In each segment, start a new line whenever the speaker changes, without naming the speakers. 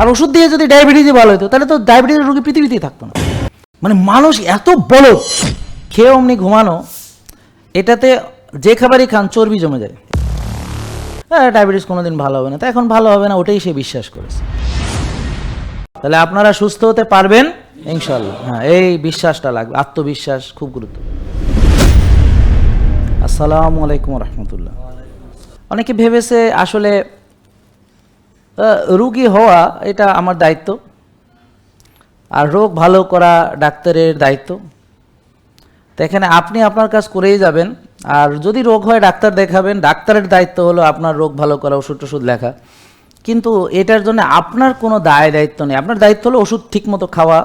আর ওষুধ দিয়ে যদি ডায়াবেটিসই ভালো হতো তাহলে তো ডায়াবেটিস রোগী পৃথিবীতেই থাকতো না। মানে মানুষ এত বলো খেয়ে অমনি ঘুমানো, এটাতে যে খাবারই খান, চর্বি জমে যায়। হ্যাঁ ডায়াবেটিস কোনোদিন ভালো হবে না। তা এখন ভালো হবে না, ওটাই সে বিশ্বাস করেছে। তাহলে আপনারা সুস্থ হতে পারবেন ইনশাল্লাহ হ্যাঁ এই বিশ্বাসটা লাগবে, আত্মবিশ্বাস খুব গুরুত্ব। আসসালামু আলাইকুম রহমতুল্লাহ। অনেকে ভেবেছে আসলে রুগী হওয়া এটা আমার দায়িত্ব। আর রোগ ভালো করা ডাক্তারের দায়িত্ব। তো এখানে আপনি আপনার কাজ করেই যাবেন। আর যদি রোগ হয়, ডাক্তার দেখাবেন। ডাক্তারের দায়িত্ব হলো আপনার রোগ ভালো করা, ওষুধ টষুধ লেখা। কিন্তু এটার জন্য আপনার কোনো দায়, দায়িত্ব নেই। আপনার দায়িত্ব হলো ওষুধ ঠিকমতো খাওয়া,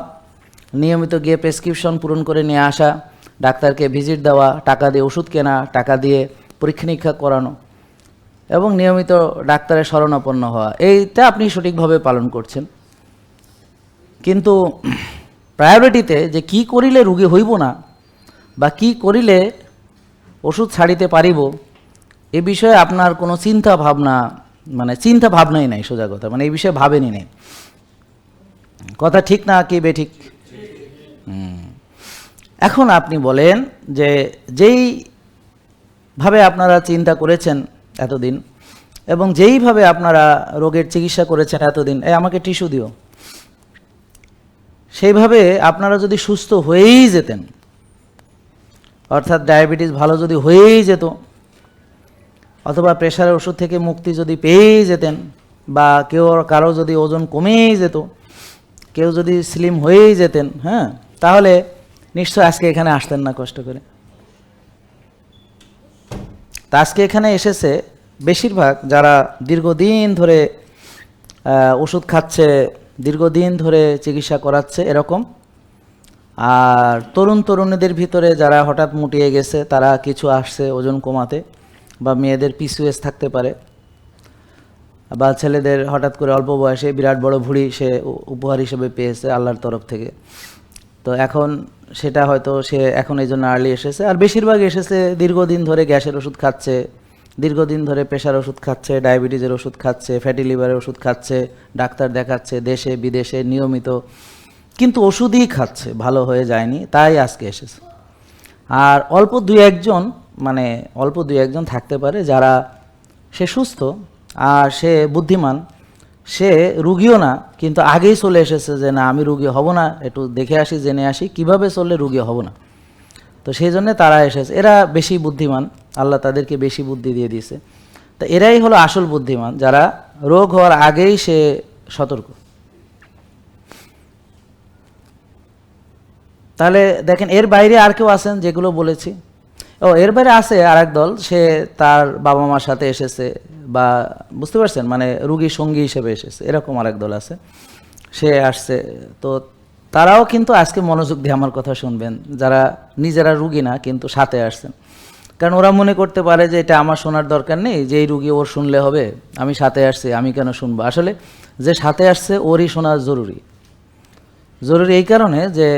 নিয়মিত গিয়ে প্রেসক্রিপশন পূরণ করে নিয়ে আসা, ডাক্তারকে ভিজিট দেওয়া, টাকা দিয়ে ওষুধ কেনা, টাকা দিয়ে পরীক্ষা নিরীক্ষা করানো। এবং নিয়মিত ডাক্তারের শরণাপন্ন হওয়া। এইটা আপনি সঠিকভাবে পালন করছেন। কিন্তু প্রায়োরিটিতে যে কি করিলে রুগী হইব না বা কি করিলে ওষুধ ছাড়িতে পারিব, এ বিষয়ে আপনার কোনো চিন্তা ভাবনা মানে চিন্তা ভাবনাই নাই, সোজা কথা। মানে এই বিষয়ে ভাবেনি নেই। কথা ঠিক না, কি বেঠিক। এখন আপনি বলেন যে যেই ভাবে আপনারা চিন্তা করেছেন এতদিন এবং যেইভাবে আপনারা রোগের চিকিৎসা করেছেন এতদিন, এই আমাকে টিস্যু দিও। সেইভাবে আপনারা যদি সুস্থ হয়েই যেতেন, অর্থাৎ ডায়াবেটিস ভালো যদি হয়েই যেত, অথবা প্রেশারের ওষুধ থেকে মুক্তি যদি পেয়েই যেতেন, বা কেউ কারও যদি ওজন কমেই যেত, কেউ যদি স্লিম হয়েই যেতেন হ্যাঁ তাহলে নিশ্চয় আজকে এখানে আসতেন না কষ্ট করে। তা আজকে এখানে এসেছে বেশিরভাগ যারা দীর্ঘদিন ধরে ওষুধ খাচ্ছে, দীর্ঘদিন ধরে চিকিৎসা করাচ্ছে এরকম। আর তরুণ তরুণীদের ভিতরে যারা হঠাৎ মুটিয়ে গেছে, তারা কিছু আসছে ওজন কমাতে বা মেয়েদের পিসিএস থাকতে পারে বা ছেলেদের হঠাৎ করে অল্প বয়সে বিরাট বড় ভুঁড়ি সে উপহার হিসেবে পেয়েছে আল্লাহর তরফ থেকে। তো এখন সেটা হয়তো সে এখন এই জন্য আর্লি এসেছে। আর বেশিরভাগ এসেছে দীর্ঘদিন ধরে গ্যাসের ওষুধ খাচ্ছে দীর্ঘদিন ধরে প্রেশার ওষুধ খাচ্ছে ডায়াবেটিসের ওষুধ খাচ্ছে ফ্যাটি লিভারের ওষুধ খাচ্ছে, ডাক্তার দেখাচ্ছে দেশে, বিদেশে, নিয়মিত। কিন্তু ওষুধই খাচ্ছে, ভালো হয়ে যায়নি, তাই আজকে এসেছে। আর অল্প দুই একজন মানে অল্প দুই একজন থাকতে পারে যারা সে সুস্থ আর সে বুদ্ধিমান। সে রুগীও না, কিন্তু আগেই চলে এসেছে যে, না, আমি রুগী হব না। একটু দেখে আসি, জেনে আসি, কীভাবে চললে রুগী হব না। তো সেই জন্যে তারা এসেছে। এরা বেশি বুদ্ধিমান আল্লাহ তাদেরকে বেশি বুদ্ধি দিয়ে দিয়েছে। তো এরাই হলো আসল বুদ্ধিমান, যারা রোগ হওয়ার আগেই সে সতর্ক। তাহলে দেখেন, এর বাইরে আর কেউ আছেন যেগুলো বলেছি? ও, এর বাইরে আছে আর দল, সে তার বাবা মার সাথে এসেছে বা বুঝতে পারছেন? মানে রুগী, সঙ্গী হিসেবে এসেছে, এরকম আর দল আছে। সে আসছে, তো তারাও কিন্তু আজকে মনোযোগ দিয়ে আমার কথা শুনবেন। যারা নিজেরা রুগী না, কিন্তু সাথে আসছেন। কারণ ওরা মনে করতে পারে যে এটা আমার শোনার দরকার নেই যে এই রুগী ওর শুনলে হবে, আমি সাথে আসছি, আমি কেন শুনব? আসলে যে সাথে আসছে, ওরই শোনা জরুরি। জরুরি এই কারণে যে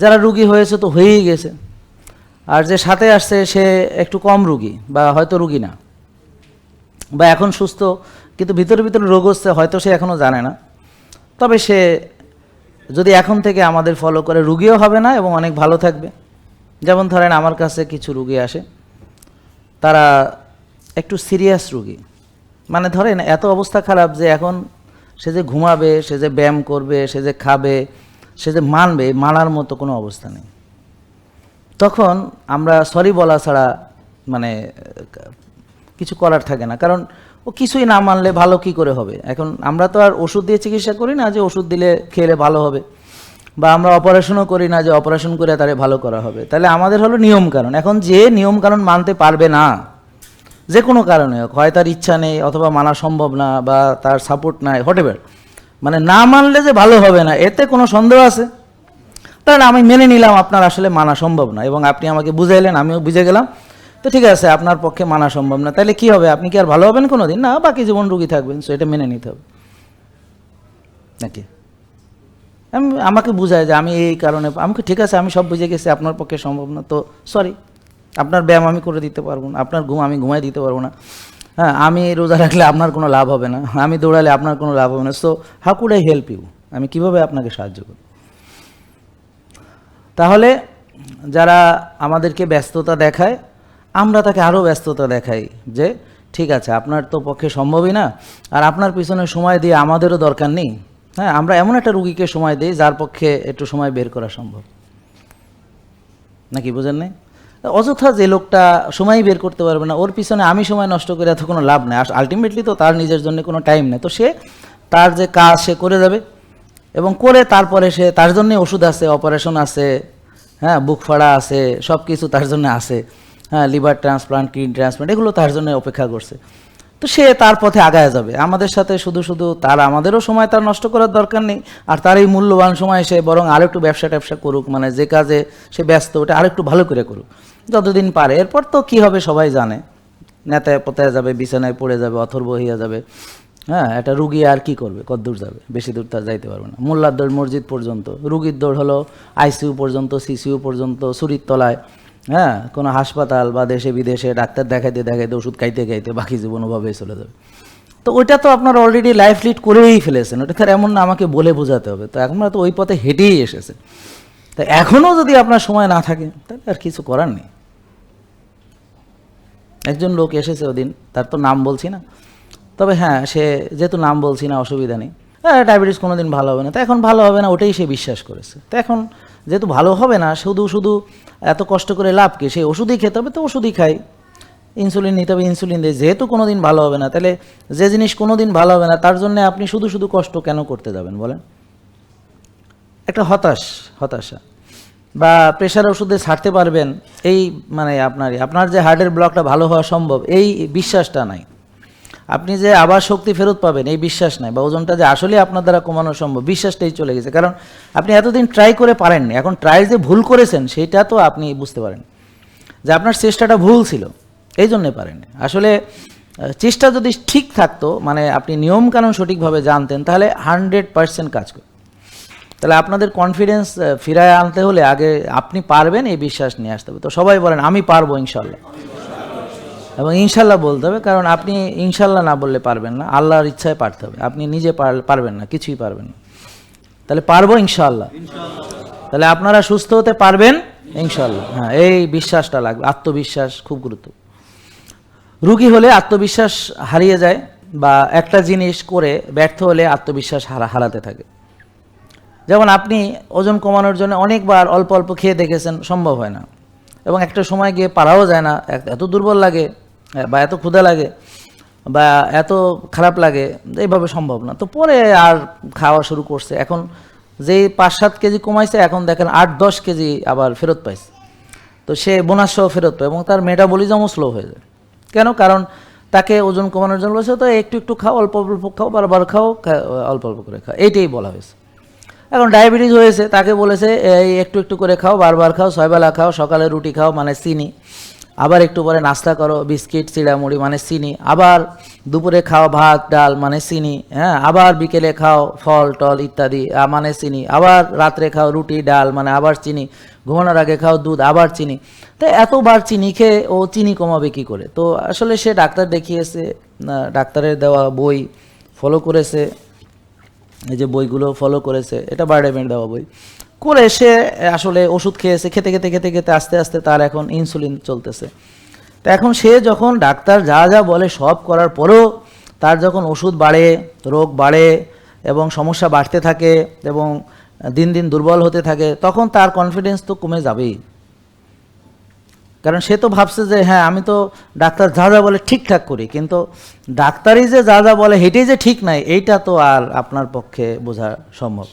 যারা রুগী হয়েছে তো হয়েই গেছে। আর যে সাথে আসছে, সে একটু কম রুগী, বা হয়তো রুগী না। বা এখন সুস্থ, কিন্তু ভিতরে ভিতরে রোগ হচ্ছে, হয়তো সে এখনও জানে না। তবে সে যদি এখন থেকে আমাদের ফলো করে, রুগীও হবে না এবং অনেক ভালো থাকবে। যেমন ধরেন আমার কাছে কিছু রুগী আসে, তারা একটু সিরিয়াস রুগী। মানে ধরেন এত অবস্থা খারাপ যে এখন সে যে ঘুমাবে, সে যে ব্যায়াম করবে, সে যে খাবে, সে যে মানবে, মানার মতো কোনো অবস্থা নেই। তখন আমরা সরি বলা ছাড়া মানে কিছু করার থাকে না। কারণ ও কিছুই না মানলে ভালো কি করে হবে? এখন আমরা তো আর ওষুধ দিয়ে চিকিৎসা করি না যে ওষুধ দিলে খেলে ভালো হবে। বা আমরা অপারেশনও করি না যে অপারেশন করে তারে ভালো করা হবে। তাহলে আমাদের হলো নিয়ম কারণ। এখন যে নিয়ম কারণ মানতে পারবে না, যে কোনো কারণে হোক, হয় তার ইচ্ছা নেই অথবা মানা সম্ভব না বা তার সাপোর্ট নাই হোটেভার মানে না মানলে যে ভালো হবে না, এতে কোনো সন্দেহ আছে? তাহলে আমি মেনে নিলাম আপনার আসলে মানা সম্ভব না এবং আপনি আমাকে বুঝাইলেন, আমিও বুঝে গেলাম। তো ঠিক আছে, আপনার পক্ষে মানা সম্ভব না। তাহলে কি হবে? আপনি কি আর ভালো হবেন কোনো দিন না, বাকি জীবন রুগী থাকবেন সো এটা মেনে নিতে হবে। নাকি? আমি, আমাকে বুঝায় যে আমি এই কারণে, আমাকে ঠিক আছে, আমি সব বুঝে গেছি, আপনার পক্ষে সম্ভব না। তো সরি আপনার ব্যায়াম আমি করে দিতে পারব না, আপনার ঘুম আমি ঘুমাই দিতে পারব না। হ্যাঁ আমি রোজা রাখলে আপনার কোনো লাভ হবে না, আমি দৌড়ালে আপনার কোনো লাভ হবে না। So how could I help you আমি কীভাবে আপনাকে সাহায্য করব? তাহলে, যারা আমাদেরকে ব্যস্ততা দেখায়, আমরা তাকে আরও ব্যস্ততা দেখাই যে, ঠিক আছে, আপনার তো পক্ষে সম্ভবই না, আর আপনার পিছনে সময় দিয়ে আমাদেরও দরকার নেই। হ্যাঁ আমরা এমন একটা রুগীকে সময় দিই যার পক্ষে একটু সময় বের করা সম্ভব। নাকি বুঝেন নাই? অযথা যে লোকটা সময় বের করতে পারবে না, ওর পিছনে আমি সময় নষ্ট করে এত কোনো লাভ নেই। আলটিমেটলি তো তার নিজের জন্য কোনো টাইম নেই। তো সে তার যে কাজ সে করে যাবে এবং করে তারপরে সে তার জন্য ওষুধ আছে অপারেশন আছে হ্যাঁ বুক ফাড়া আছে সব কিছু তার জন্য আছে। হ্যাঁ লিভার ট্রান্সপ্লান্ট কিডনি ট্রান্সপ্লান্ট এগুলো তার জন্য অপেক্ষা করছে। তো সে তার পথে আগায় যাবে। আমাদের সাথে শুধু শুধু তার, আমাদেরও সময় তার নষ্ট করার দরকার নেই। আর তার এই মূল্যবান সময় সে বরং আরেকটু ব্যবসা ট্যাবসা করুক মানে যে কাজে সে ব্যস্ত, ওটা আরেকটু ভালো করে করুক। যতদিন পারে, এরপর তো কী হবে সবাই জানে। নেতায় পোতায় যাবে, বিছানায় পড়ে যাবে, অথর্ব হইয়া যাবে। হ্যাঁ একটা রুগী আর কি করবে? কত দূর যাবে? বেশি দূর তার যাইতে পারবে না। মোল্লার দৌড় মসজিদ পর্যন্ত, রুগীর দৌড় হলো আইসিইউ পর্যন্ত, সিসিইউ পর্যন্ত, সুরির তলায়। হ্যাঁ কোনো হাসপাতাল বা দেশে বিদেশে ডাক্তার দেখাইতে দেখাইতে, ওষুধ খাইতে খাইতে বাকি জীবন ওভাবেই চলে যাবে। তো ওইটা তো আপনার অলরেডি লাইফ লিড করেই ফেলেছেন, ওটা তার এমন না, আমাকে বলে বোঝাতে হবে। তো এখন তো ওই পথে হেঁটেই এসেছে। তা এখনও যদি আপনার সময় না থাকে, তাহলে আর কিছু করার নেই। একজন লোক এসেছে ওদিন, তার তো নাম বলছি না। তবে হ্যাঁ সে যেহেতু নাম বলছি না, অসুবিধা নেই। হ্যাঁ ডায়াবেটিস কোনো দিন ভালো হবে না। তো এখন ভালো হবে না, ওটাই সে বিশ্বাস করেছে। তো এখন যেহেতু ভালো হবে না, শুধু শুধু এত কষ্ট করে লাভ কি? সেই ওষুধই খেতে হবে তো ওষুধই খাই ইনসুলিন নিতে হবে, ইনসুলিন দিয়ে যেহেতু কোনো দিন ভালো হবে না, তাহলে যে জিনিস কোনো দিন ভালো হবে না, তার জন্য আপনি শুধু শুধু কষ্ট কেন করতে যাবেন বলেন? একটা হতাশ, হতাশা। বা প্রেশার ওষুধে ছাড়তে পারবেন, এই মানে আপনার আপনার যে হার্টের ব্লকটা ভালো হওয়া সম্ভব, এই বিশ্বাসটা নাই। আপনি যে আবার শক্তি ফেরত পাবেন, এই বিশ্বাস নাই বা ওজনটা যে আসলে আপনার দ্বারা কমানো সম্ভব, বিশ্বাসটাই চলে গেছে। কারণ আপনি এতদিন ট্রাই করে পারেননি, এখন ট্রাই যে ভুল করেছেন, সেটা তো আপনি বুঝতে পারেন। যে আপনার চেষ্টাটা ভুল ছিল, এই জন্যে পারেননি। আসলে চেষ্টা যদি ঠিক থাকতো মানে আপনি নিয়মকানুন সঠিকভাবে জানতেন, তাহলে হান্ড্রেড পার্সেন্ট কাজ করত। তাহলে আপনাদের কনফিডেন্স ফিরায় আনতে হলে আগে আপনি পারবেন, এই বিশ্বাস নিয়ে আসতে হবে। তো সবাই বলেন, আমি পারব ইনশাল্লাহ। এবং ইনশাল্লাহ বলতে হবে কারণ আপনি ইনশাল্লাহ না বললে পারবেন না। আল্লাহর ইচ্ছায় পারতে হবে। আপনি নিজে পার- পারবেন না কিছুই পারবেন না। তাহলে পারব ইনশাল্লাহ। তাহলে আপনারা সুস্থ হতে পারবেন ইনশাল্লাহ। হ্যাঁ এই বিশ্বাসটা লাগবে আত্মবিশ্বাস খুব গুরুত্ব। রুগী হলে আত্মবিশ্বাস হারিয়ে যায় বা একটা জিনিস করে ব্যর্থ হলে আত্মবিশ্বাস হারা হারাতে থাকে। যেমন আপনি ওজন কমানোর জন্য অনেকবার অল্প অল্প খেয়ে দেখেছেন সম্ভব হয় না। এবং একটা সময় গিয়ে পারাও যায় না এত দুর্বল লাগে। বা এত ক্ষুধা লাগে, বা এত খারাপ লাগে, এইভাবে সম্ভব না। তো পরে আর খাওয়া শুরু করছে। এখন যেই পাঁচ সাত কেজি কমাইছে, এখন দেখেন আট দশ কেজি আবার ফেরত পাইছে। তো সে বোনাস সহ ফেরত পায় এবং তার মেটাবলিজমও স্লো হয়ে যায়। কেন? কারণ তাকে ওজন কমানোর জন্য বলেছে, তো একটু একটু খাও, অল্প অল্প খাও, বারবার খাও অল্প অল্প করে খাও। এইটাই বলা হয়েছে। এখন ডায়াবেটিস হয়েছে, তাকে বলেছে, এই একটু একটু করে খাও, বারবার খাও, ছয়বেলা খাও, সকালে রুটি খাও মানে চিনি। আবার একটু পরে নাস্তা করো, বিস্কিট, চিড়ামুড়ি মানে চিনি। আবার দুপুরে খাও ভাত, ডাল মানে চিনি হ্যাঁ? আবার বিকেলে খাও ফল, টল ইত্যাদি মানে চিনি। আবার রাত্রে খাও রুটি, ডাল মানে আবার চিনি। ঘুমানোর আগে খাও দুধ, আবার চিনি। তো এতবার চিনি খেয়ে ও চিনি কমাবে কি করে? তো আসলে সে ডাক্তার দেখিয়েছে ডাক্তারের দেওয়া বই ফলো করেছে, এই যে বইগুলো ফলো করেছে, এটা বায়োডাইমের দেওয়া বই। করে সে আসলে ওষুধ খেয়েছে, খেতে খেতে খেতে খেতে আস্তে আস্তে তার এখন ইনসুলিন চলতেছে। তা এখন সে যখন ডাক্তার যা যা বলে সব করার পরেও তার যখন ওষুধ বাড়ে, রোগ বাড়ে এবং সমস্যা বাড়তে থাকে এবং দিন দিন দুর্বল হতে থাকে, তখন তার কনফিডেন্স তো কমে যাবেই। কারণ সে তো ভাবছে যে হ্যাঁ আমি তো ডাক্তার যা যা বলে ঠিকঠাক করি, কিন্তু ডাক্তারই যে যা যা বলে, হেঁটেই যে ঠিক নাই, এইটা তো আর আপনার পক্ষে বোঝা সম্ভব।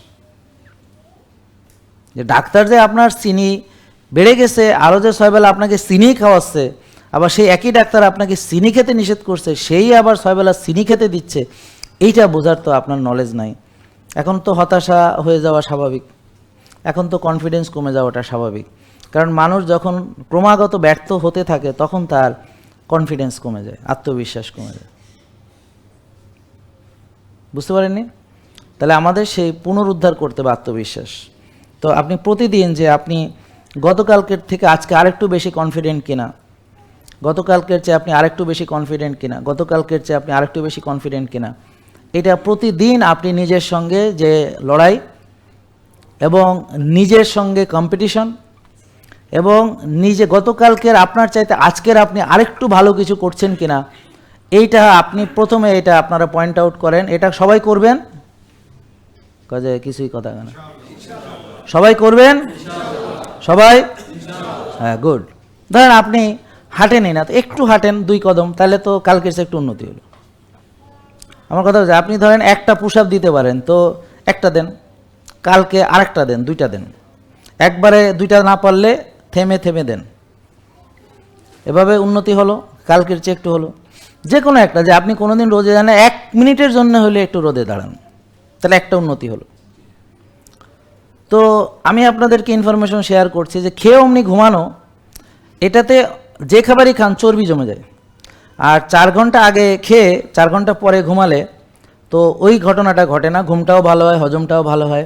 যে ডাক্তার যে আপনার চিনি বেড়ে গেছে আরও যে ছয়বেলা আপনাকে চিনি খাওয়াচ্ছে, আবার সেই একই ডাক্তার আপনাকে চিনি খেতে নিষেধ করছে, সেই আবার ছয়বেলা চিনি খেতে দিচ্ছে, এইটা বোঝার তো আপনার নলেজ নাই। এখন তো হতাশা হয়ে যাওয়া স্বাভাবিক। এখন তো কনফিডেন্স কমে যাওয়াটা স্বাভাবিক। কারণ মানুষ যখন ক্রমাগত ব্যর্থ হতে থাকে, তখন তার কনফিডেন্স কমে যায়, আত্মবিশ্বাস কমে যায়। বুঝতে পারেননি? তাহলে আমাদের সেই পুনরুদ্ধার করতে হবে আত্মবিশ্বাস। তো আপনি প্রতিদিন যে আপনি গতকালকের থেকে আজকে আরেকটু বেশি কনফিডেন্ট কিনা? গতকালকের চেয়ে আপনি আরেকটু বেশি কনফিডেন্ট কিনা? গতকালকের চেয়ে আপনি আরেকটু বেশি কনফিডেন্ট কিনা? এটা প্রতিদিন আপনি নিজের সঙ্গে যে লড়াই এবং নিজের সঙ্গে কম্পিটিশন এবং নিজে গতকালকের আপনার চাইতে আজকের আপনি আরেকটু ভালো কিছু করছেন কিনা, এইটা আপনি প্রথমে এটা আপনারা পয়েন্ট আউট করেন। এটা সবাই করবেন? কাজে কিছুই কথা না। সবাই করবেন? সবাই? হ্যাঁ গুড ধরেন আপনি হাঁটেনি না, তো একটু হাঁটেন দুই কদম, তাহলে তো কালকের চেয়ে একটু উন্নতি হলো। আমার কথা হচ্ছে, আপনি ধরেন একটা পুশ দিতে পারেন, তো একটা দেন, কালকে আরেকটা দেন, দুইটা দেন। একবারে দুইটা না পারলে থেমে থেমে দেন। এভাবে উন্নতি হলো, কালকের চেয়ে একটু হলো। যে কোনো একটা, যে আপনি কোনোদিন রোদে যান এক মিনিটের জন্য হলে একটু রোদে দাঁড়ান, তাহলে একটা উন্নতি হলো। তো আমি আপনাদেরকে ইনফরমেশন শেয়ার করছি যে খেয়ে অমনি ঘুমানো, এটাতে যে খাবারই খান চর্বি জমে যায়। আর চার ঘণ্টা আগে খেয়ে চার ঘণ্টা পরে ঘুমালে, তো ওই ঘটনাটা ঘটে না, ঘুমটাও ভালো হয়, হজমটাও ভালো হয়।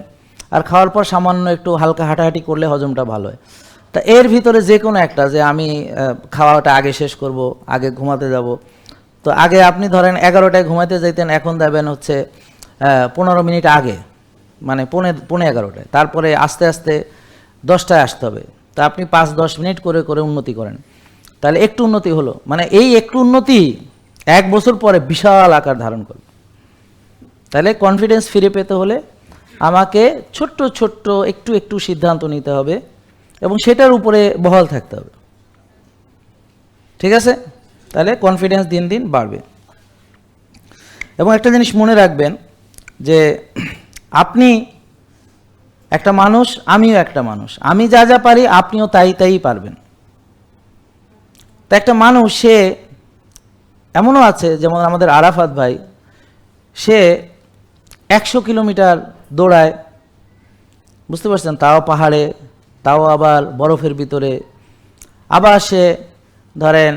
আর খাওয়ার পর সামান্য একটু হালকা হাঁটাহাঁটি করলে হজমটা ভালো হয়। তা এর ভিতরে যে কোনো একটা, যে আমি খাওয়াটা আগে শেষ করব, আগে ঘুমাতে যাব। তো আগে আপনি ধরেন এগারোটায় ঘুমাতে যেতেন এখন দেবেন হচ্ছে পনেরো মিনিট আগে। মানে পৌনে পৌনে এগারোটায়। তারপরে আস্তে আস্তে দশটায় আসতে হবে। তা আপনি পাঁচ, দশ মিনিট করে করে উন্নতি করেন। তাহলে একটু উন্নতি হলো। মানে এই একটু উন্নতি এক বছর পরে বিশাল আকার ধারণ করবে। তাহলে কনফিডেন্স ফিরে পেতে হলে আমাকে ছোট্ট ছোট্ট একটু একটু সিদ্ধান্ত নিতে হবে এবং সেটার উপরে বহাল থাকতে হবে। ঠিক আছে? তাহলে কনফিডেন্স দিন দিন বাড়বে। এবং একটা জিনিস মনে রাখবেন যে আপনি একটা মানুষ, আমিও একটা মানুষ। আমি যা যা পারি, আপনিও তাই তাই পারবেন। তা একটা মানুষ, সে এমনও আছে, যেমন আমাদের আরাফাত ভাই, সে একশো কিলোমিটার দৌড়ায়, বুঝতে পারছেন? তাও পাহাড়ে, তাও আবার বরফের ভিতরে। আবার সে, ধরেন,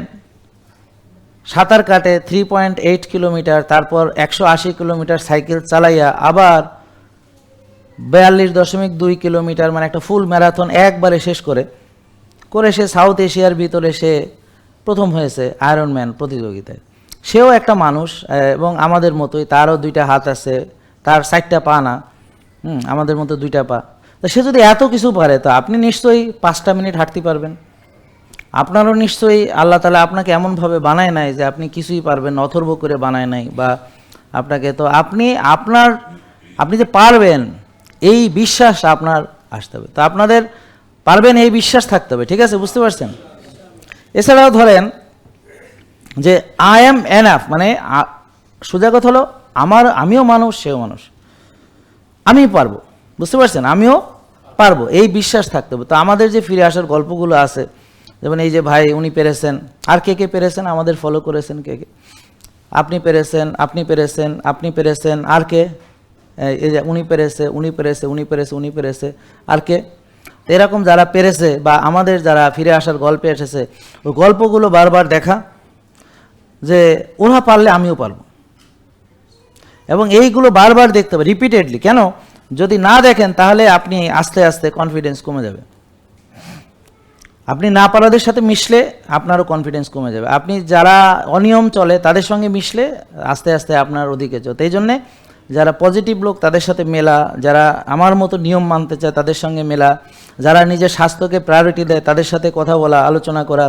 সাঁতার কাটে থ্রি পয়েন্ট এইট কিলোমিটার তারপর একশো আশি কিলোমিটার সাইকেল চালাইয়া আবার বিয়াল্লিশ দশমিক দুই কিলোমিটার মানে একটা ফুল ম্যারাথন একবারে শেষ করে করে সে সাউথ এশিয়ার ভিতরে সে প্রথম হয়েছে আয়রন ম্যান প্রতিযোগিতায়। সেও একটা মানুষ এবং আমাদের মতোই তারও দুইটা হাত আছে, তার চারটা পা না, হুম, আমাদের মতো দুইটা পা। তো সে যদি এত কিছু পারে, তো আপনি নিশ্চয়ই পাঁচটা মিনিট হাঁটতে পারবেন। আপনারও নিশ্চয়ই আল্লাহ তালা আপনাকে এমনভাবে বানায় নাই যে আপনি কিছুই পারবেন অথর্ব করে বানায় নাই, বা আপনাকে তো আপনি, আপনার, আপনি যে পারবেন এই বিশ্বাস আপনার আসতে হবে। তো আপনাদের পারবেন এই বিশ্বাস থাকতে হবে, ঠিক আছে? বুঝতে পারছেন? এছাড়াও ধরেন যে আই অ্যাম এনাফ মানে সোজা কথা হলো, আমার, আমিও মানুষ, সেও মানুষ। আমি পারব, বুঝতে পারছেন? আমিও পারব, এই বিশ্বাস থাকতে হবে। তো আমাদের যে ফিরে আসার গল্পগুলো আছে, যেমন এই যে ভাই উনি পেরেছেন, আর কে কে পেরেছেন? আমাদের ফলো করেছেন কে কে? আপনি পেরেছেন আপনি পেরেছেন আপনি পেরেছেন, আর কে? এই- যে উনি পেরেছে উনি পেরেছে উনি পেরেছে উনি পেরেছে। আর কে? এরকম যারা পেরেছে বা আমাদের যারা ফিরে আসার গল্পে এসেছে, ওই গল্পগুলো বারবার দেখা যে ওরা পারলে আমিও পারব। এবং এইগুলো বারবার দেখতে হবে রিপিটেডলি কেন? যদি না দেখেন, তাহলে আপনি আস্তে আস্তে কনফিডেন্স কমে যাবে। আপনি না পারাদের সাথে মিশলে আপনারও কনফিডেন্স কমে যাবে। আপনি যারা অনিয়ম চলে, তাদের সঙ্গে মিশলে আস্তে আস্তে আপনার ওদিকে চলে এই জন্যে যারা পজিটিভ লোক, তাদের সাথে মেলা, যারা আমার মতো নিয়ম মানতে চায়, তাদের সঙ্গে মেলা, যারা নিজের স্বাস্থ্যকে প্রায়োরিটি দেয়, তাদের সাথে কথা বলা, আলোচনা করা,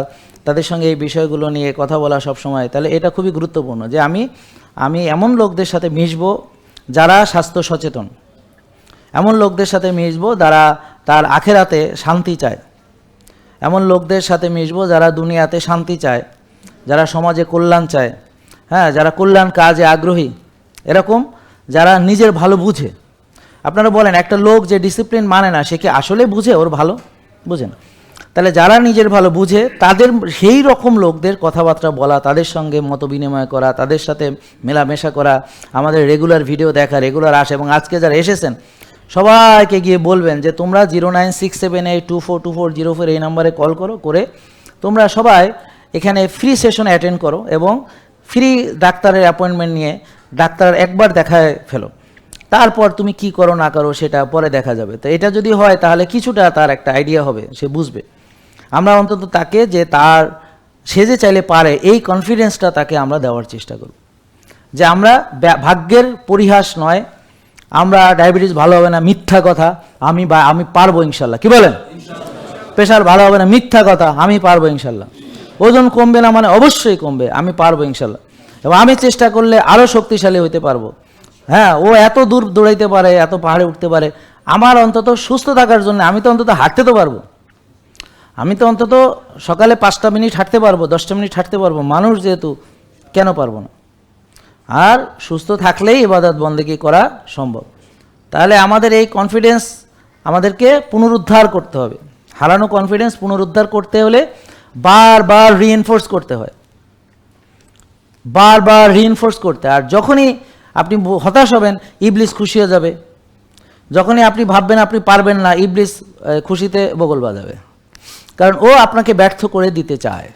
তাদের সঙ্গে এই বিষয়গুলো নিয়ে কথা বলা সব সময় তাহলে এটা খুবই গুরুত্বপূর্ণ যে আমি আমি এমন লোকদের সাথে মিশবো যারা স্বাস্থ্য সচেতন। এমন লোকদের সাথে মিশবো যারা তার আখেরাতে শান্তি চায়। এমন লোকদের সাথে মিশবো যারা দুনিয়াতে শান্তি চায়, যারা সমাজে কল্যাণ চায়। হ্যাঁ যারা কল্যাণ কাজে আগ্রহী। এরকম যারা নিজের ভালো বুঝে। আপনারা বলেন, একটা লোক যে ডিসিপ্লিন মানে না, সে কি আসলে বুঝে ওর ভালো? বুঝে না। তাহলে যারা নিজের ভালো বুঝে, তাদের সেই রকম লোকদের কথাবার্তা বলা, তাদের সঙ্গে মত বিনিময় করা, তাদের সাথে মেলামেশা করা, আমাদের রেগুলার ভিডিও দেখা রেগুলার আসে, এবং আজকে যারা এসেছেন, সবাইকে গিয়ে বলবেন যে, তোমরা zero nine six seven eight two four two four zero four এই নাম্বারে কল করো, করে তোমরা সবাই এখানে ফ্রি সেশন অ্যাটেন্ড করো, এবং ফ্রি ডাক্তারের অ্যাপয়েন্টমেন্ট নিয়ে ডাক্তার একবার দেখায় ফেলো। তারপর তুমি কি করো না করো সেটা পরে দেখা যাবে। তো এটা যদি হয় তাহলে কিছুটা তার একটা আইডিয়া হবে, সে বুঝবে। আমরা অন্তত তাকে যে তার, সে যে চাইলে পারে, এই কনফিডেন্সটা তাকে আমরা দেওয়ার চেষ্টা করব। যে আমরা ভাগ্যের পরিহাস নয়, আমরা ডায়াবেটিস ভালো হবে না, মিথ্যা কথা, আমি বা, আমি পারব ইনশাল্লাহ। কি বলেন? প্রেশার ভালো হবে না, মিথ্যা কথা, আমি পারব ইনশাল্লাহ। ওজন কমবে না মানে অবশ্যই কমবে, আমি পারব ইনশাল্লাহ। এবং আমি চেষ্টা করলে আরও শক্তিশালী হইতে পারব। হ্যাঁ ও এত দূর দৌড়াইতে পারে, এত পাহাড়ে উঠতে পারে, আমার অন্তত সুস্থ থাকার জন্য আমি তো অন্তত হাঁটতে তো পারব। আমি তো অন্তত সকালে পাঁচটা মিনিট হাঁটতে পারব, দশটা মিনিট হাঁটতে পারব, মানুষ যেহেতু, কেন পারব না? আর সুস্থ থাকলেই ইবাদত বন্দেগী করা সম্ভব। তাহলে আমাদের এই কনফিডেন্স আমাদেরকে পুনরুদ্ধার করতে হবে। হারানো কনফিডেন্স পুনরুদ্ধার করতে হলে বারবার রিএনফোর্স করতে হয়। বারবার রিএনফোর্স করতে। আর যখনই আপনি হতাশ হবেন, ইবলিস খুশি হয়ে যাবে। যখনই আপনি ভাববেন আপনি পারবেন না, ইবলিস খুশিতে বগল বাজাবে। কারণ ও আপনাকে ব্যর্থ করে দিতে চায়।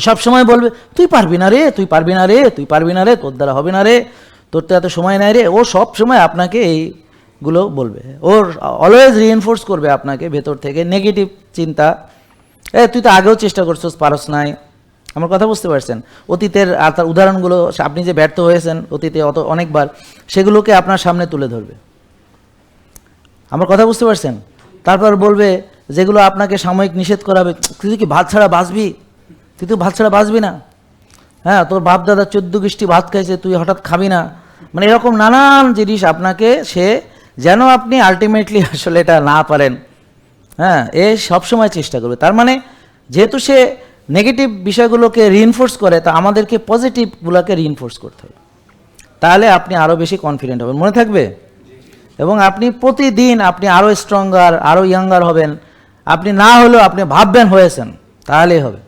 সব সময় বলবে, তুই পারবি না রে, তুই পারবি না রে, তুই পারবি না রে, তোর দ্বারা হবে না রে, তোর তো এত সময় নাই রে। ও সব সময় আপনাকে এইগুলো বলবে। ওর অলওয়েজ রিএনফোর্স করবে আপনাকে ভেতর থেকে নেগেটিভ চিন্তা। এ, তুই তো আগেও চেষ্টা করছিস, পারস নাই। আমার কথা বুঝতে পারছেন। অতীতের আর তার উদাহরণগুলো, আপনি যে ব্যর্থ হয়েছেন অতীতে অত অনেকবার, সেগুলোকে আপনার সামনে তুলে ধরবে। আমার কথা বুঝতে পারছেন? তারপর বলবে, যেগুলো আপনাকে সাময়িক নিষেধ করাবে, তুই কি ভাত ছাড়া বাঁচবি? তুই তো ভাত ছাড়া বাঁচবি না? হ্যাঁ তোর বাপ দাদা চোদ্দ গোষ্ঠী ভাত খাইছে, তুই হঠাৎ খাবি না। মানে এরকম নানান জিনিস আপনাকে, সে যেন আপনি আলটিমেটলি আসলে এটা না পারেন। হ্যাঁ এ সবসময় চেষ্টা করবে। তার মানে যেহেতু সে নেগেটিভ বিষয়গুলোকে রিইনফোর্স করে, তা আমাদেরকে পজিটিভগুলোকে রিইনফোর্স করতে হবে। তাহলে আপনি আরও বেশি কনফিডেন্ট হবেন। মনে থাকবে? এবং আপনি প্রতিদিন আপনি আরও স্ট্রঙ্গার আরও ইয়াঙ্গার হবেন। আপনি না হলেও আপনি ভাববেন হয়েছেন, তাহলেই হবে।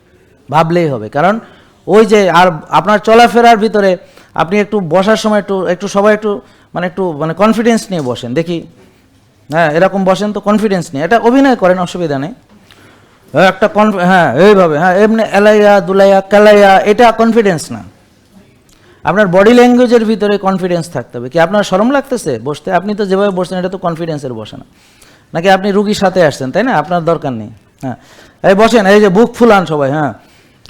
ভাবলেই হবে। কারণ ওই যে আর আপনার চলাফেরার ভিতরে আপনি একটু বসার সময় একটু একটু সবাই একটু মানে একটু মানে কনফিডেন্স নিয়ে বসেন। দেখি হ্যাঁ এরকম বসেন তো কনফিডেন্স নিয়ে। এটা অভিনয় করেন, অসুবিধা নেই। একটা হ্যাঁ এইভাবে হ্যাঁ এমনি এলাইয়া, দুলাইয়া, কালাইয়া, এটা কনফিডেন্স না। আপনার বডি ল্যাঙ্গুয়েজের ভিতরে কনফিডেন্স থাকতে হবে। কি আপনার শরম লাগতেছে? বসতে, আপনি তো যেভাবে বসছেন, এটা তো কনফিডেন্সের বসে না। নাকি আপনি রুগীর সাথে আসছেন, তাই না? আপনার দরকার নেই। হ্যাঁ। এই বসেন, এই যে বুক ফুলান সবাই হ্যাঁ।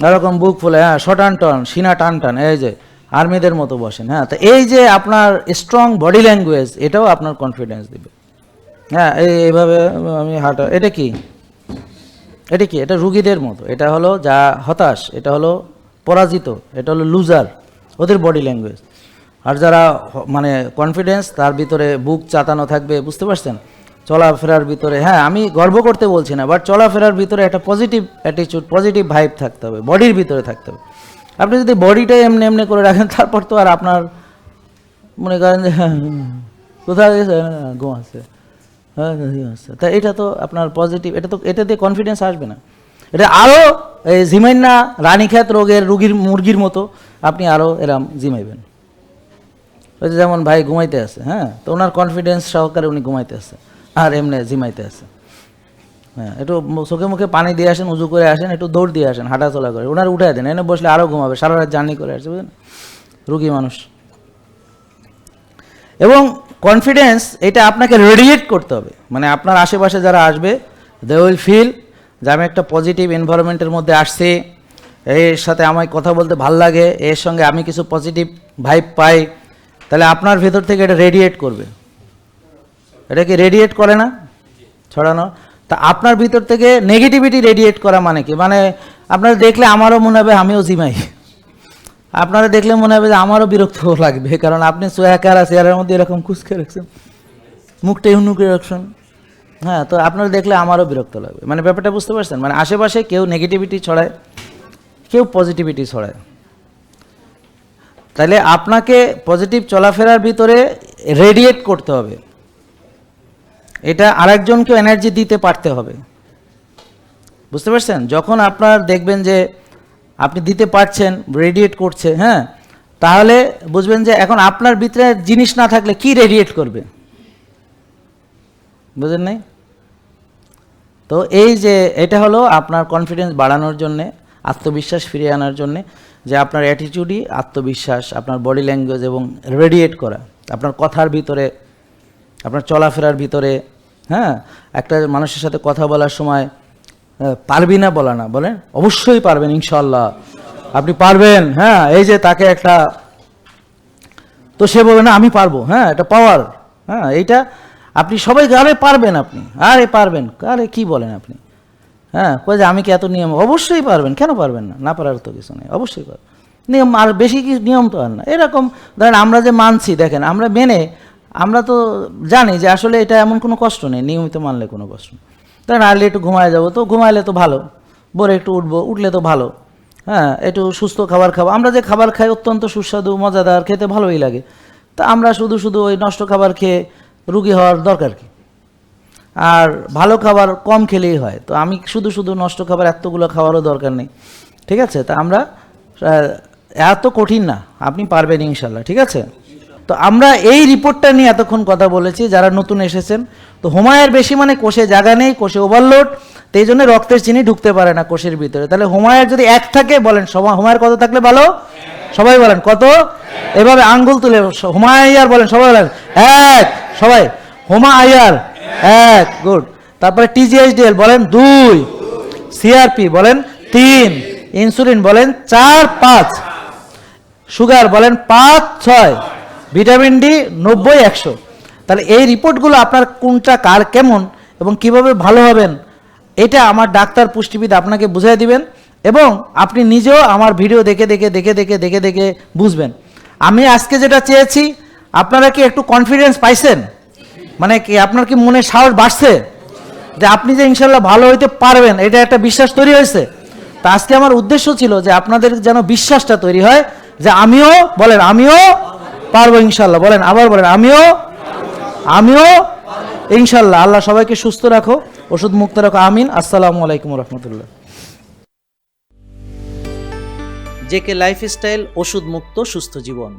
এরকম বুক ফুলে হ্যাঁ শটান টন সিনা টান টান, এই যে, আর্মিদের মতো বসেন হ্যাঁ। তো এই যে আপনার স্ট্রং বডি ল্যাঙ্গুয়েজ এটাও আপনার কনফিডেন্স দিবে। হ্যাঁ এই এইভাবে আমি হাঁটা, এটা কি? এটা কি? এটা রুগীদের মতো। এটা হলো যা হতাশ এটা হলো পরাজিত এটা হলো লুজার ওদের বডি ল্যাঙ্গুয়েজ আর যারা মানে কনফিডেন্স তার ভিতরে বুক চাতানো থাকবে বুঝতে পারছেন? চলাফেরার ভিতরে হ্যাঁ আমি গর্ব করতে বলছি না বাট চলাফেরার ভিতরে একটা পজিটিভ অ্যাটিচিউড পজিটিভ ভাইব থাকতে হবে বডির ভিতরে থাকতে হবে। আপনি যদি বডিটাই এমনি এমনি করে রাখেন তারপর তো আর আপনার মনে করেন যে হ্যাঁ, কোথায় গেছে ঘুমাচ্ছে তা এটা তো আপনার পজিটিভ এটা তো এটাতে কনফিডেন্স আসবে না। এটা আরও এই জিমাইন না রানীক্ষেত রোগের রুগীর মুরগির মতো আপনি আরও এরম জিমাইবেন ওই যেমন ভাই ঘুমাইতে আছে হ্যাঁ তো ওনার কনফিডেন্স সহকারে উনি ঘুমাইতে আছে, আর এমনি জিমাইতে আছে। হ্যাঁ একটু চোখে মুখে পানি দিয়ে আসেন, উজু করে আসেন, একটু দৌড় দিয়ে আসেন, হাঁটাচলা করে, ওনার উঠে দেন, এনে বসলে আরও ঘুমাবে, সারা রাত জার্নি করে আসছে, বুঝলেন? রুগী মানুষ। এবং কনফিডেন্স এটা আপনাকে রেডিয়েট করতে হবে। মানে আপনার আশেপাশে যারা আসবে দে উইল ফিল যে আমি একটা পজিটিভ এনভায়রনমেন্টের মধ্যে আসছি, এর সাথে আমায় কথা বলতে ভালো লাগে, এর সঙ্গে আমি কিছু পজিটিভ ভাইব পাই, তাহলে আপনার ভেতর থেকে এটা রেডিয়েট করবে। এটা কি রেডিয়েট করে না? ছড়ানো। তা আপনার ভিতর থেকে নেগেটিভিটি রেডিয়েট করা মানে কি? মানে আপনারা দেখলে আমারও মনে হবে আমিও জিমাই। আপনারা দেখলে মনে হবে যে আমারও বিরক্ত লাগবে, কারণ আপনি সোয়াকারা চেয়ারের মধ্যে এরকম কুচকে রাখছেন। মুখটা হুনুকে রাখছেন। হ্যাঁ তো আপনারা দেখলে আমারও বিরক্ত লাগবে। মানে ব্যাপারটা বুঝতে পারছেন? মানে আশেপাশে কেউ নেগেটিভিটি ছড়ায়, কেউ পজিটিভিটি ছড়ায়। তাহলে আপনাকে পজিটিভ চলাফেরার ভিতরে রেডিয়েট করতে হবে। এটা আরেকজনকে এনার্জি দিতে পারতে হবে। বুঝতে পারছেন? যখন আপনার দেখবেন যে আপনি দিতে পারছেন রেডিয়েট করছে হ্যাঁ? তাহলে বুঝবেন যে এখন আপনার ভিতরে জিনিস না থাকলে কি রেডিয়েট করবে? বুঝেন নাই? তো এই যে এটা হলো আপনার কনফিডেন্স বাড়ানোর জন্যে, আত্মবিশ্বাস ফিরিয়ে আনার জন্যে, যে আপনার অ্যাটিটিউডই আত্মবিশ্বাস, আপনার বডি ল্যাঙ্গুয়েজ এবং রেডিয়েট করা। আপনার কথার ভিতরে, আপনার চলাফেরার ভিতরে হ্যাঁ? একটা মানুষের সাথে কথা বলার সময় পারবি না বলা না, বলেন? অবশ্যই পারবেন ইনশাল্লাহ আপনি পারবেন হ্যাঁ এই যে তাকে একটা, তো সে বলবে, না, আমি পারব। হ্যাঁ এটা পাওয়ার হ্যাঁ এইটা আপনি সবাই আরে পারবেন আপনি। আরে, পারবেন, আরে, কি বলেন আপনি? হ্যাঁ কই যে আমি কি এত নিয়ম, অবশ্যই পারবেন, কেন পারবেন না? না পারার তো কিছু নেই, অবশ্যই পারবেন। নিয়ম, আর বেশি কি নিয়ম তো আর না। এরকম, ধরেন আমরা যে মানছি, দেখেন, আমরা মেনে, আমরা তো জানি যে আসলে এটা এমন কোনো কষ্ট নেই, নিয়মিত মানলে কোনো কষ্ট নেই। ধরেন আর্লি একটু ঘুমায় যাব। তো ঘুমাইলে তো ভালো। ভোরে একটু উঠবো, উঠলে তো ভালো। হ্যাঁ একটু সুস্থ খাবার খাব। আমরা যে খাবার খাই অত্যন্ত সুস্বাদু, মজাদার, খেতে ভালোই লাগে। তা আমরা শুধু শুধু ওই নষ্ট খাবার খেয়ে রুগী হওয়ার দরকার কি? আর ভালো খাবার কম খেলেই হয়। তো আমি শুধু শুধু নষ্ট খাবার এতগুলো খাওয়ারও দরকার নেই। ঠিক আছে? তা আমরা এত কঠিন না। আপনি পারবেন ইনশাল্লাহ। ঠিক আছে? তো আমরা এই রিপোর্টটা নিয়ে এতক্ষণ কথা বলেছি, যারা নতুন এসেছেন। তো হোমায়ের বেশি মানে কোষে জায়গা নেই, কোষে ওভারলোড তো এই জন্য রক্তের চিনি ঢুকতে পারে না কোষের ভিতরে। তাহলে হোমায়ের যদি এক থাকে, বলেন সবাই হোমায়ের কত থাকলে ভালো? সবাই বলেন, কত? এভাবে আঙ্গুল তুলে হোমা আইয়ার বলেন, সবাই বলেন, এক, সবাই। হোমা আইয়ার এক, গুড। তারপরে টিজিএইচডিএল বলেন, দুই। সিআরপি বলেন, তিন। ইনসুলিন বলেন, চার, পাঁচ। সুগার বলেন, পাঁচ, ছয়। ভিটামিন ডি নব্বই, একশো। তাহলে এই রিপোর্টগুলো আপনার কোনটা, কার কেমন এবং কীভাবে ভালো হবেন, এটা আমার ডাক্তার পুষ্টিবিদ আপনাকে বুঝিয়ে দিবেন এবং আপনি নিজেও আমার ভিডিও দেখে দেখে দেখে দেখে দেখে দেখে বুঝবেন। আমি আজকে যেটা চেয়েছি, আপনারা কি একটু কনফিডেন্স পাইছেন? মানে কি আপনার কি মনে সাহস বাড়ছে? যে আপনি যে ইনশাল্লাহ ভালো হইতে পারবেন, এটা একটা বিশ্বাস তৈরি হয়েছে। তা আজকে আমার উদ্দেশ্য ছিল যে আপনাদের যেন বিশ্বাসটা তৈরি হয়, যে আমিও, বলেন, আমিও পারব ইনশাল্লাহ। বলেন, আবার বলেন, আমিও? আমিও? ইনশাল্লাহ। আল্লাহ সবাইকে সুস্থ রাখো, ওষুধ মুক্ত রাখো, আমিন। আসসালামু আলাইকুম রহমতুল্লাহ জেকে লাইফস্টাইল, ওষুধ মুক্ত, সুস্থ জীবন।